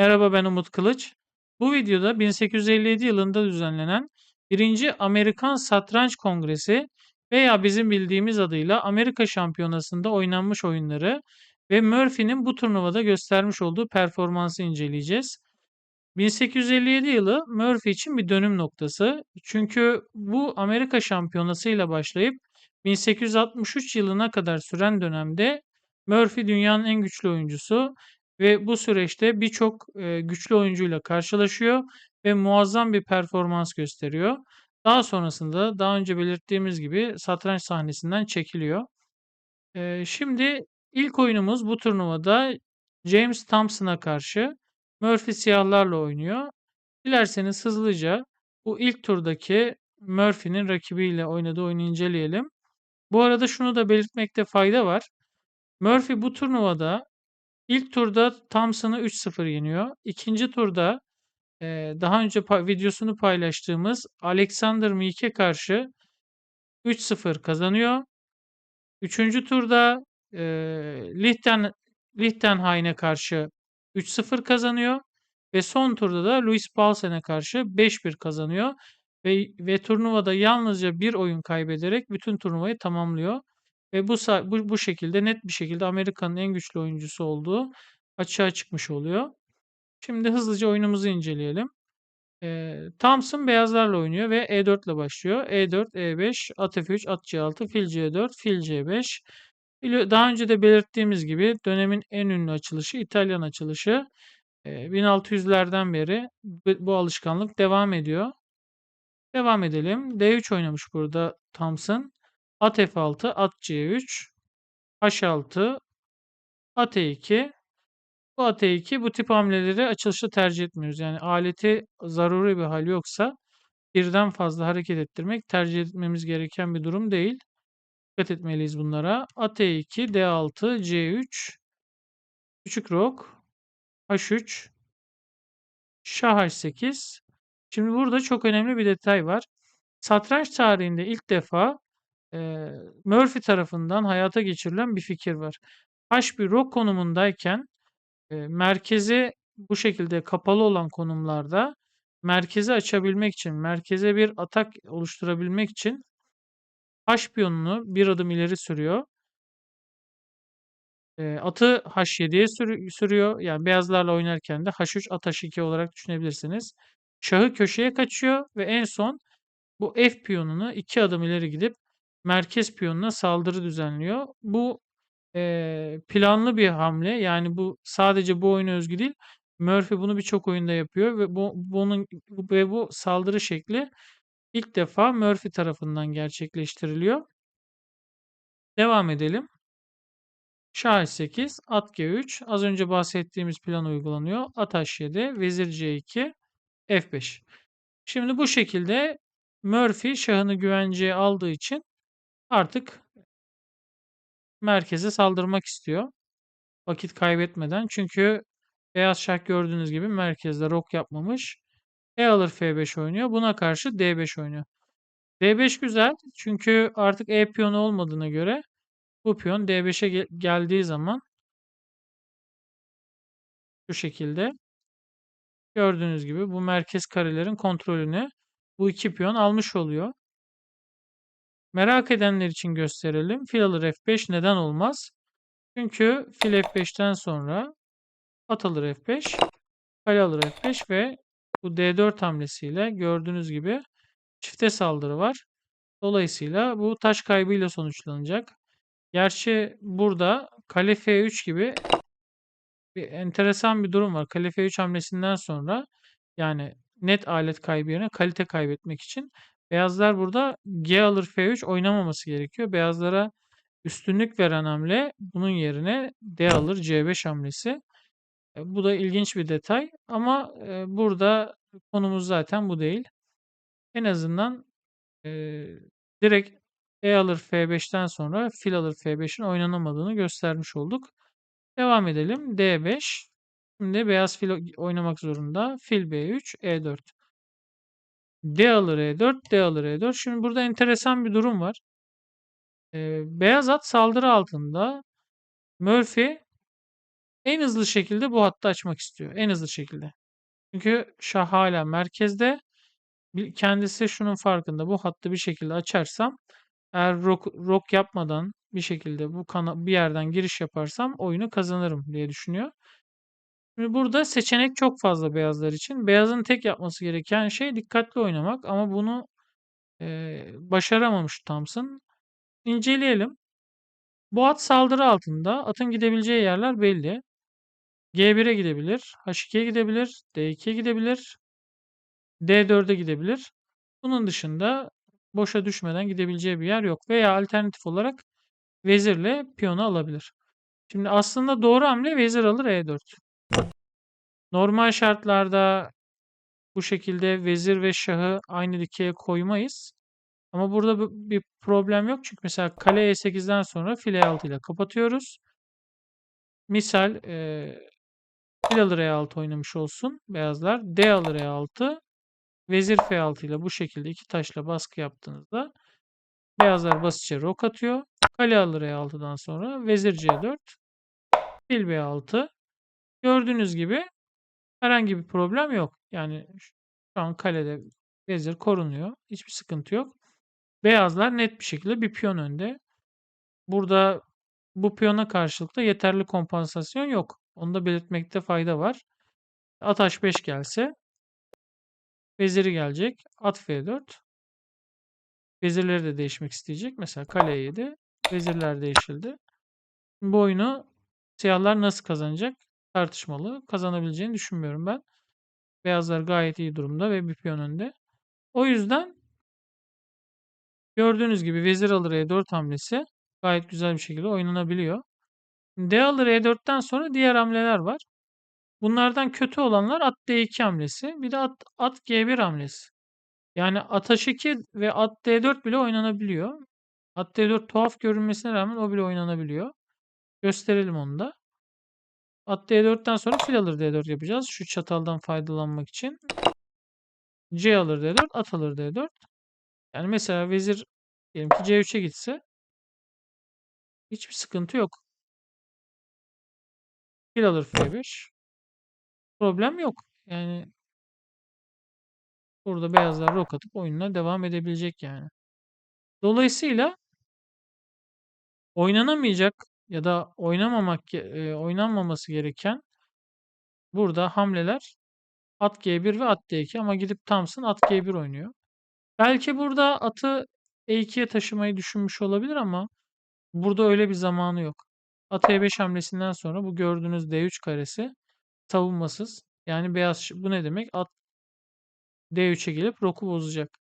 Merhaba ben Umut Kılıç. Bu videoda 1857 yılında düzenlenen 1. Amerikan Satranç Kongresi veya bizim bildiğimiz adıyla Amerika Şampiyonası'nda oynanmış oyunları ve Murphy'nin bu turnuvada göstermiş olduğu performansı inceleyeceğiz. 1857 yılı Murphy için bir dönüm noktası. Çünkü bu Amerika Şampiyonası ile başlayıp 1863 yılına kadar süren dönemde Murphy dünyanın en güçlü oyuncusu ve bu süreçte birçok e, güçlü oyuncuyla karşılaşıyor ve muazzam bir performans gösteriyor. Daha sonrasında daha önce belirttiğimiz gibi satranç sahnesinden çekiliyor. E, şimdi ilk oyunumuz bu turnuvada James Thompson'a karşı Murphy siyahlarla oynuyor. Dilerseniz hızlıca bu ilk turdaki Murphy'nin rakibiyle oynadığı oyunu inceleyelim. Bu arada şunu da belirtmekte fayda var. Murphy bu turnuvada ilk turda Thompson'ı 3-0 yeniyor. İkinci turda e, daha önce pa- videosunu paylaştığımız Alexander Meek'e karşı 3-0 kazanıyor. Üçüncü turda e, Lichten, Lichtenhain'e karşı 3-0 kazanıyor. Ve son turda da Luis Paulsen'e karşı 5-1 kazanıyor. Ve, ve turnuvada yalnızca bir oyun kaybederek bütün turnuvayı tamamlıyor. Ve bu, bu, bu şekilde net bir şekilde Amerika'nın en güçlü oyuncusu olduğu açığa çıkmış oluyor. Şimdi hızlıca oyunumuzu inceleyelim. Ee, Thompson beyazlarla oynuyor ve E4 ile başlıyor. E4, E5, at F3, at C6, fil C4, fil C5. Bili- Daha önce de belirttiğimiz gibi dönemin en ünlü açılışı İtalyan açılışı. Ee, 1600'lerden beri bu alışkanlık devam ediyor. Devam edelim. D3 oynamış burada Thompson. At F6, at C3, H6, at E2. Bu at E2 bu tip hamleleri açılışta tercih etmiyoruz. Yani aleti zaruri bir hal yoksa birden fazla hareket ettirmek tercih etmemiz gereken bir durum değil. Dikkat etmeliyiz bunlara. At E2, D6, C3, küçük rok, H3, Şah H8. Şimdi burada çok önemli bir detay var. Satranç tarihinde ilk defa e, Murphy tarafından hayata geçirilen bir fikir var. H1 rok konumundayken e, merkezi bu şekilde kapalı olan konumlarda merkezi açabilmek için, merkeze bir atak oluşturabilmek için H piyonunu bir adım ileri sürüyor. E, atı H7'ye sürü- sürüyor. Yani beyazlarla oynarken de H3 at H2 olarak düşünebilirsiniz. Şahı köşeye kaçıyor ve en son bu F piyonunu iki adım ileri gidip merkez piyonuna saldırı düzenliyor. Bu eee, planlı bir hamle. Yani bu sadece bu oyuna özgü değil. Murphy bunu birçok oyunda yapıyor ve bu bunun ve bu saldırı şekli ilk defa Murphy tarafından gerçekleştiriliyor. Devam edelim. Şah 8, at G3. Az önce bahsettiğimiz plan uygulanıyor. At H7, vezir C2, F5. Şimdi bu şekilde Murphy şahını güvenceye aldığı için artık merkeze saldırmak istiyor. Vakit kaybetmeden. Çünkü beyaz şah gördüğünüz gibi merkezde rok yapmamış. E alır F5 oynuyor. Buna karşı D5 oynuyor. D5 güzel. Çünkü artık E piyonu olmadığına göre bu piyon D5'e gel- geldiği zaman şu şekilde gördüğünüz gibi bu merkez karelerin kontrolünü bu iki piyon almış oluyor. Merak edenler için gösterelim. Fil alır F5 neden olmaz? Çünkü fil F5'ten sonra at alır F5, kale alır F5 ve bu D4 hamlesiyle gördüğünüz gibi çifte saldırı var. Dolayısıyla bu taş kaybıyla sonuçlanacak. Gerçi burada kale F3 gibi bir enteresan bir durum var. Kale F3 hamlesinden sonra yani net alet kaybı yerine kalite kaybetmek için beyazlar burada G alır F3 oynamaması gerekiyor. Beyazlara üstünlük veren hamle bunun yerine D alır C5 hamlesi. E, Bu da ilginç bir detay ama e, burada konumuz zaten bu değil. En azından e, direkt E alır F5'ten sonra fil alır F5'in oynanamadığını göstermiş olduk. Devam edelim. D5. Şimdi beyaz fil oynamak zorunda. Fil B3, E4. D alır E4, D alır E4. Şimdi burada enteresan bir durum var. Ee, beyaz at saldırı altında. Murphy En hızlı şekilde bu hattı açmak istiyor. En hızlı şekilde. Çünkü şah hala merkezde. Kendisi şunun farkında. Bu hattı bir şekilde açarsam eğer rok, rok yapmadan bir şekilde bu kana bir yerden giriş yaparsam oyunu kazanırım diye düşünüyor. Şimdi burada seçenek çok fazla beyazlar için. Beyazın tek yapması gereken şey dikkatli oynamak ama bunu eee, başaramamış Thompson. İnceleyelim. Bu at saldırı altında. Atın gidebileceği yerler belli. G1'e gidebilir, H2'ye gidebilir, D2'ye gidebilir, D4'e gidebilir. Bunun dışında boşa düşmeden gidebileceği bir yer yok. Veya alternatif olarak vezirle piyonu alabilir. Şimdi aslında doğru hamle vezir alır E4. Normal şartlarda bu şekilde vezir ve şahı aynı dikeye koymayız. Ama burada bu- bir problem yok. Çünkü mesela kale E8'den sonra file 6 ile kapatıyoruz. Misal eee fil alır E6 oynamış olsun beyazlar. D alır E6. Vezir F6 ile bu şekilde iki taşla baskı yaptığınızda beyazlar basitçe rok atıyor. Kale alır E6'dan sonra vezir C4. Fil B6. Gördüğünüz gibi herhangi bir problem yok. Yani şu an kalede vezir korunuyor. Hiçbir sıkıntı yok. Beyazlar net bir şekilde bir piyon önde. Burada bu piyona karşılık da yeterli kompansasyon yok. Onu da belirtmekte fayda var. At H5 gelse veziri gelecek. At F4. Vezirleri de değişmek isteyecek. Mesela kale 7. Vezirler değişildi. Bu oyunu siyahlar nasıl kazanacak? Tartışmalı. Kazanabileceğini düşünmüyorum ben. Beyazlar gayet iyi durumda ve bir piyon önde. O yüzden gördüğünüz gibi vezir alır E4 hamlesi gayet güzel bir şekilde oynanabiliyor. D alır E4'ten sonra diğer hamleler var. Bunlardan kötü olanlar at D2 hamlesi. Bir de at, at G1 hamlesi. Yani at H2 ve at D4 bile oynanabiliyor. At D4 tuhaf görünmesine rağmen o bile oynanabiliyor. Gösterelim onu da. At D4'ten sonra fil alır D4 yapacağız. Şu çataldan faydalanmak için. C alır D4, at alır D4. Yani mesela vezir diyelim ki C3'e gitse hiçbir sıkıntı yok. Fil alır F5. Problem yok. Yani burada beyazlar rok atıp oyununa devam edebilecek yani. Dolayısıyla oynanamayacak ya da oynamamak e, oynanmaması gereken burada hamleler at G1 ve at D2 ama gidip Thompson at G1 oynuyor. Belki burada atı E2'ye taşımayı düşünmüş olabilir ama burada öyle bir zamanı yok. At E5 hamlesinden sonra bu gördüğünüz D3 karesi savunmasız. Yani beyaz bu ne demek? At D3'e gelip roku bozacak.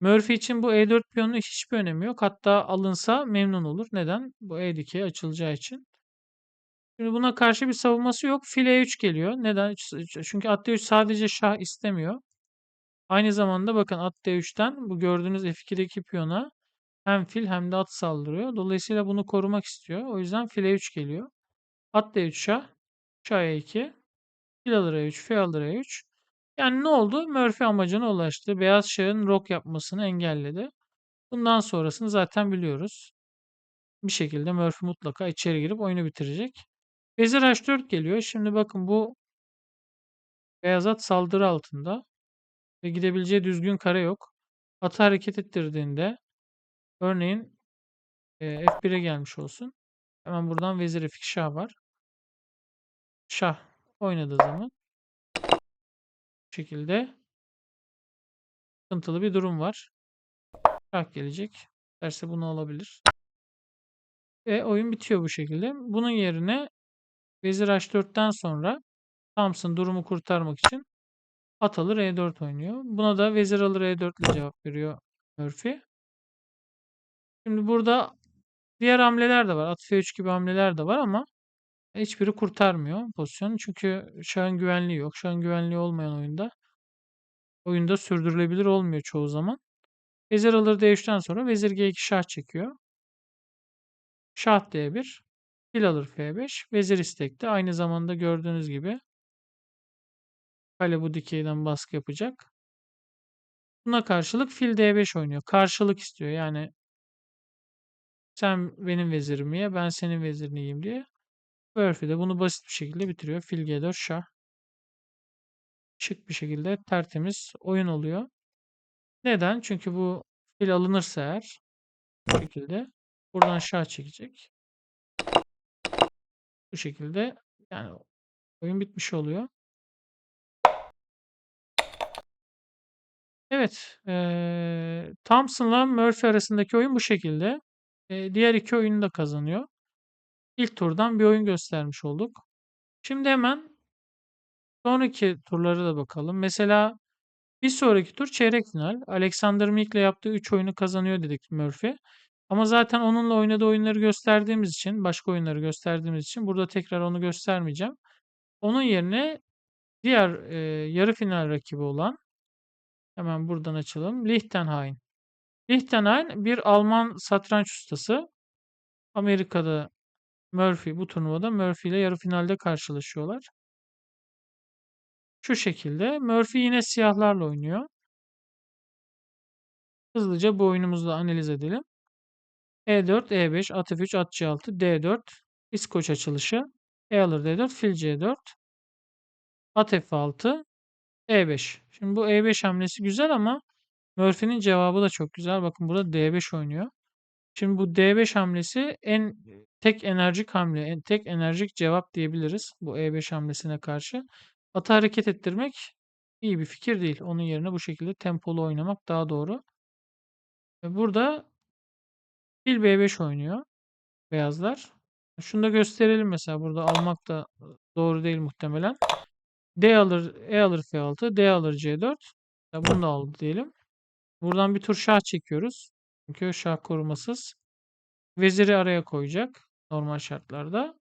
Murphy için bu E4 piyonunun hiçbir önemi yok. Hatta alınsa memnun olur. Neden? Bu E dikey açılacağı için. Şimdi buna karşı bir savunması yok. Fil E3 geliyor. Neden? Çünkü at D3 sadece şah istemiyor. Aynı zamanda bakın at D3'ten bu gördüğünüz F2'deki piyona hem fil hem de at saldırıyor. Dolayısıyla bunu korumak istiyor. O yüzden fil E3 geliyor. At D3 şah. Şah E2. Fil alır E3. Fil alır E3. Yani ne oldu? Murphy amacına ulaştı. Beyaz şahın rok yapmasını engelledi. Bundan sonrasını zaten biliyoruz. Bir şekilde Murphy mutlaka içeri girip oyunu bitirecek. Vezir H4 geliyor. Şimdi bakın bu beyaz at saldırı altında ve gidebileceği düzgün kare yok. Atı hareket ettirdiğinde örneğin e, F1'e gelmiş olsun. Hemen buradan vezir F2 şah var. Şah oynadığı zaman şekilde sıkıntılı bir durum var. Şah gelecek. Derse bunu alabilir. Ve oyun bitiyor bu şekilde. Bunun yerine vezir H4'ten sonra Thompson durumu kurtarmak için at alır E4 oynuyor. Buna da vezir alır E4 ile cevap veriyor Murphy. Şimdi burada diğer hamleler de var. At F3 gibi hamleler de var ama hiçbiri kurtarmıyor pozisyonu. Çünkü şahın güvenliği yok. Şahın güvenliği olmayan oyunda oyunda sürdürülebilir olmuyor çoğu zaman. Vezir alır D3'ten sonra vezir G2 şah çekiyor. Şah D1. Fil alır F5. Vezir istekte. Aynı zamanda gördüğünüz gibi kale bu dikeyden baskı yapacak. Buna karşılık fil D5 oynuyor. Karşılık istiyor. Yani sen benim vezirimi ye, ben senin vezirini yiyeyim diye. Murphy de bunu basit bir şekilde bitiriyor. Fil G4 şah. Şık bir şekilde tertemiz oyun oluyor. Neden? Çünkü bu fil alınırsa eğer bu şekilde buradan şah çekecek. Bu şekilde yani oyun bitmiş oluyor. Evet, eee Thompson'la Murphy arasındaki oyun bu şekilde. Eee, diğer iki oyunu da kazanıyor. İlk turdan bir oyun göstermiş olduk. Şimdi hemen sonraki turlara da bakalım. Mesela bir sonraki tur çeyrek final. Alexander Meek'le yaptığı 3 oyunu kazanıyor dedik Murphy. Ama zaten onunla oynadığı oyunları gösterdiğimiz için, başka oyunları gösterdiğimiz için burada tekrar onu göstermeyeceğim. Onun yerine diğer eee, yarı final rakibi olan hemen buradan açalım. Liechtenstein. Liechtenstein bir Alman satranç ustası. Amerika'da Murphy bu turnuvada Murphy ile yarı finalde karşılaşıyorlar. Şu şekilde. Murphy yine siyahlarla oynuyor. Hızlıca bu oyunumuzu da analiz edelim. E4, E5, at F3, at C6, D4, İskoç açılışı, E alır D4, fil C4, at F6, E5. Şimdi bu E5 hamlesi güzel ama Murphy'nin cevabı da çok güzel. Bakın burada D5 oynuyor. Şimdi bu D5 hamlesi en tek enerjik hamle, en tek enerjik cevap diyebiliriz bu E5 hamlesine karşı. Atı hareket ettirmek iyi bir fikir değil. Onun yerine bu şekilde tempolu oynamak daha doğru. Ve burada fil B5 oynuyor beyazlar. Şunu da gösterelim mesela burada almak da doğru değil muhtemelen. D alır, E alır F6, D alır C4. Ya bunu da aldı diyelim. Buradan bir tur şah çekiyoruz. Çünkü şah korumasız. Veziri araya koyacak normal şartlarda.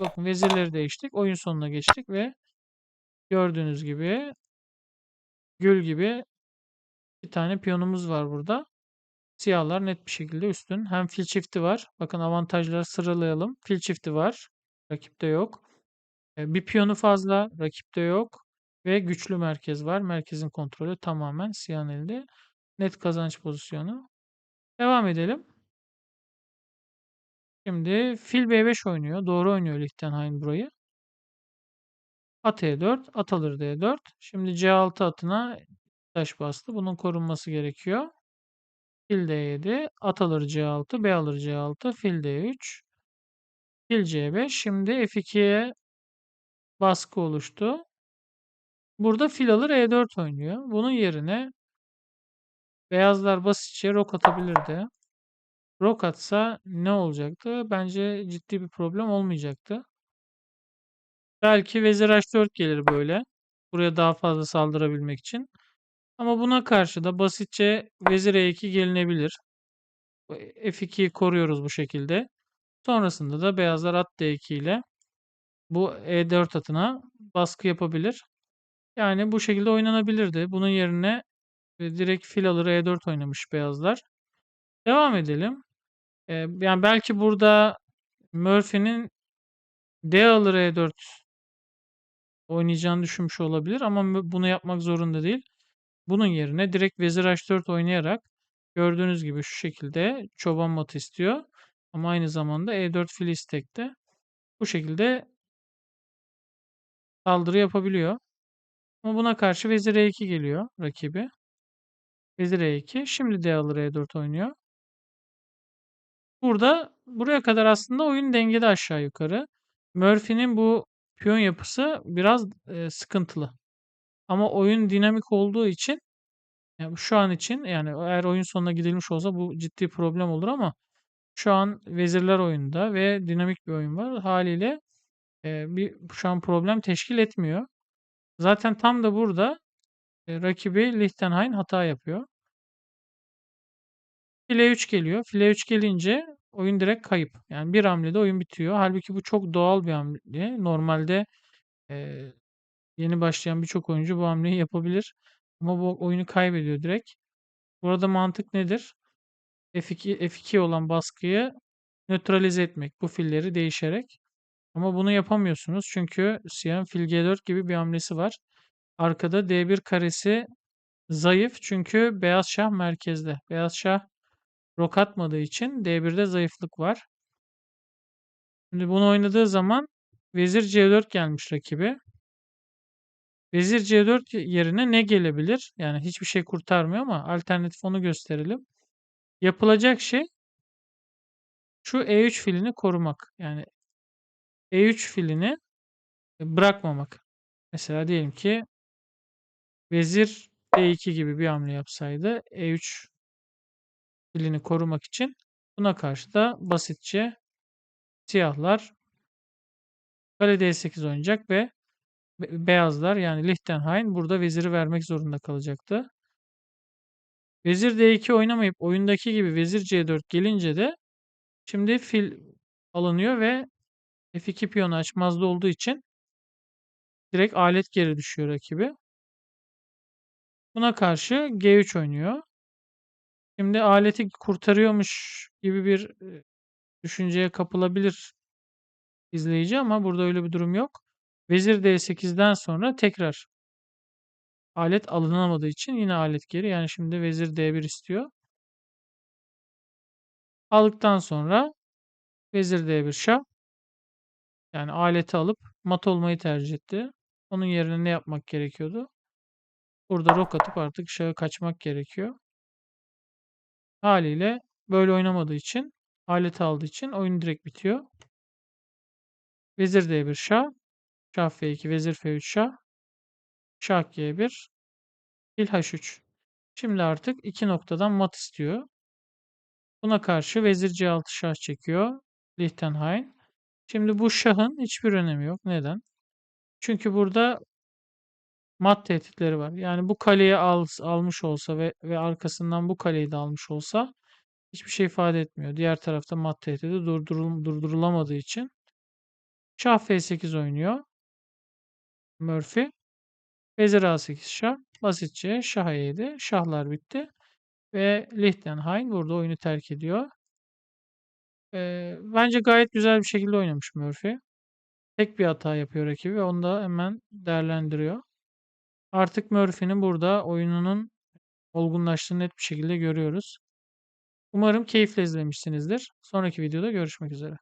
Bakın vezirleri değiştik. Oyun sonuna geçtik ve gördüğünüz gibi gül gibi bir tane piyonumuz var burada. Siyahlar net bir şekilde üstün. Hem fil çifti var. Bakın avantajları sıralayalım. Fil çifti var. Rakipte yok. E, Bir piyonu fazla. Rakipte yok. Ve güçlü merkez var. Merkezin kontrolü tamamen siyahın elinde. Net kazanç pozisyonu. Devam edelim. Şimdi fil B5 oynuyor. Doğru oynuyor Liechtenstein burayı. At E4, at alır D4. Şimdi C6 atına taş bastı. Bunun korunması gerekiyor. Fil D7, at alır C6, B alır C6, fil D3, fil C5. Şimdi F2'ye baskı oluştu. Burada fil alır E4 oynuyor. Bunun yerine beyazlar basitçe rok atabilirdi. Rok atsa ne olacaktı? Bence ciddi bir problem olmayacaktı. Belki vezir h4 gelir böyle. Buraya daha fazla saldırabilmek için. Ama buna karşı da basitçe vezir e2 gelinebilir. Bu F2'yi koruyoruz bu şekilde. Sonrasında da beyazlar at d2 ile bu e4 atına baskı yapabilir. Yani bu şekilde oynanabilirdi. Bunun yerine e, direkt fil alır e4 oynamış beyazlar. Devam edelim. E, yani belki burada Murphy'nin D alır e4 oynayacağını düşünmüş olabilir ama bunu yapmak zorunda değil. Bunun yerine direkt vezir h4 oynayarak gördüğünüz gibi şu şekilde çoban matı istiyor. Ama aynı zamanda e4 fil istekte. Bu şekilde saldırı yapabiliyor. Ama buna karşı vezir e2 geliyor rakibi. Vezir e2. Şimdi d alır e4 oynuyor. Burada buraya kadar aslında oyun dengede aşağı yukarı. Murphy'nin bu piyon yapısı biraz e, sıkıntılı. Ama oyun dinamik olduğu için yani şu an için yani eğer oyun sonuna gidilmiş olsa bu ciddi problem olur ama şu an vezirler oyunda ve dinamik bir oyun var. Haliyle e, bir şu an problem teşkil etmiyor. Zaten tam da burada rakibi Liechtenstein hata yapıyor. File 3 geliyor. File 3 gelince oyun direkt kayıp. Yani bir hamlede oyun bitiyor. Halbuki bu çok doğal bir hamle. Normalde e, yeni başlayan birçok oyuncu bu hamleyi yapabilir. Ama bu oyunu kaybediyor direkt. Burada mantık nedir? F2, F2 olan baskıyı nötralize etmek. Bu filleri değişerek. Ama bunu yapamıyorsunuz. Çünkü siyahın fil G4 gibi bir hamlesi var. Arkada D1 karesi zayıf. Çünkü beyaz şah merkezde. Beyaz şah rok atmadığı için D1'de zayıflık var. Şimdi bunu oynadığı zaman vezir C4 gelmiş rakibi. Vezir C4 yerine ne gelebilir? Yani hiçbir şey kurtarmıyor ama alternatif onu gösterelim. Yapılacak şey şu E3 filini korumak. Yani E3 filini bırakmamak. Mesela diyelim ki vezir D2 gibi bir hamle yapsaydı E3 filini korumak için buna karşı da basitçe siyahlar kale D8 oynayacak ve be- beyazlar yani Liechtenstein burada veziri vermek zorunda kalacaktı. Vezir D2 oynamayıp oyundaki gibi vezir C4 gelince de şimdi fil alınıyor ve F2 piyonu açmazda olduğu için direkt alet geri düşüyor rakibi. Buna karşı G3 oynuyor. Şimdi aleti kurtarıyormuş gibi bir e, düşünceye kapılabilir izleyici ama burada öyle bir durum yok. Vezir D8'den sonra tekrar alet alınamadığı için yine alet geri. Yani şimdi vezir D1 istiyor. Aldıktan sonra vezir D1 şah. Yani aleti alıp mat olmayı tercih etti. Onun yerine ne yapmak gerekiyordu? Burada rok atıp artık şahı kaçmak gerekiyor. Haliyle böyle oynamadığı için, alet aldığı için oyun direkt bitiyor. Vezir D1 şah. Şah F2, vezir F3 şah. Şah G1. Fil H3. Şimdi artık iki noktadan mat istiyor. Buna karşı vezir C6 şah çekiyor. Liechtenstein. Şimdi bu şahın hiçbir önemi yok. Neden? Çünkü burada mat tehditleri var. Yani bu kaleyi al, almış olsa ve, ve arkasından bu kaleyi de almış olsa hiçbir şey ifade etmiyor. Diğer tarafta mat tehdidi durdurul, durdurulamadığı için. Şah F8 oynuyor. Murphy. Vezir A8 şah. Basitçe şah E7. Şahlar bitti. Ve Liechtenstein burada oyunu terk ediyor. Ee, bence gayet güzel bir şekilde oynamış Murphy. Tek bir hata yapıyor rakibi ve onu da hemen değerlendiriyor. Artık Murphy'nin burada oyununun olgunlaştığını net bir şekilde görüyoruz. Umarım keyifle izlemişsinizdir. Sonraki videoda görüşmek üzere.